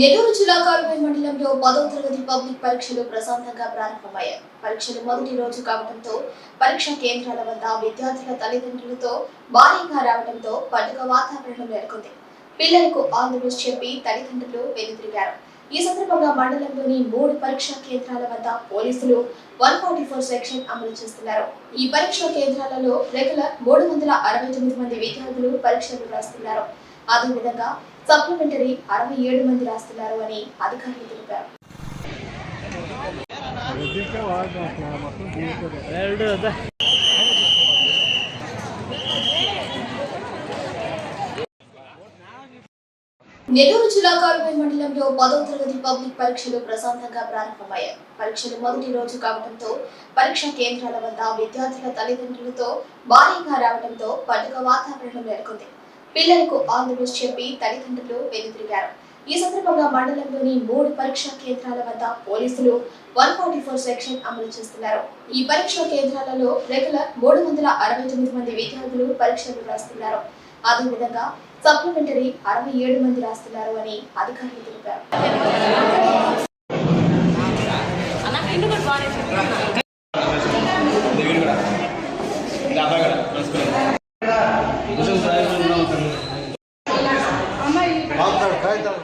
నెల్లూరు జిల్లా కారుపేట మండలంలో పదో తరగతి పబ్లిక్ పరీక్షలు ప్రశాంతంగా ప్రారంభమయ్యాయి. పరీక్షలు మొదటి రోజు కావడంతో పరీక్షా కేంద్రాల వద్ద విద్యార్థుల తల్లిదండ్రులతో భారీగా రావడంతో పండుగ వాతావరణం నెలకొంది. పిల్లలకు ఆల్ ది బెస్ట్ చెప్పి తల్లిదండ్రులు వెనుతిరిగారు ఈ సందర్భంగా మండలంలోని మూడు పరీక్షా కేంద్రాల వద్ద పోలీసులు వన్ ఫార్టీ ఫోర్ సెక్షన్ అమలు చేస్తున్నారు. ఈ పరీక్షా కేంద్రాలలో రెగ్యులర్ మూడు వందల అరవై తొమ్మిది మంది విద్యార్థులు పరీక్షలు రాస్తున్నారు. అదేవిధంగా సప్లిమెంటరీ అరవై ఏడు మంది రాస్తున్నారు అని అధికారులు తెలిపారు. నెల్లూరు జిల్లా కార్పొరేట్ మండలంలో పదో తరగతి పబ్లిక్ పరీక్షలు ప్రశాంతంగా ప్రారంభమయ్యాయి. పరీక్షలు మొదటి రోజు కావడంతో పరీక్షా కేంద్రాల వద్ద విద్యార్థుల తల్లిదండ్రులతో భారీగా రావడంతో పండుగ వాతావరణం నెలకొంది. పిల్లలకు ఆల్ ది చెప్పి తల్లిదండ్రులు వెనుతిరిగారు ఈ సందర్భంగా మండలంలోని మూడు పరీక్షా కేంద్రాల వద్ద పోలీసులు వన్ ఫార్టీ ఫోర్ సెక్షన్ అమలు చేస్తున్నారు. ఈ పరీక్షా కేంద్రాలలో రెగ్యులర్ మూడు వందల అరవై తొమ్మిది మంది విద్యార్థులు పరీక్షలు రాస్తున్నారు. అదేవిధంగా సప్లిమెంటరీ అరవై ఏడు మంది రాస్తున్నారు అని అధికారులు తెలిపారు. 何?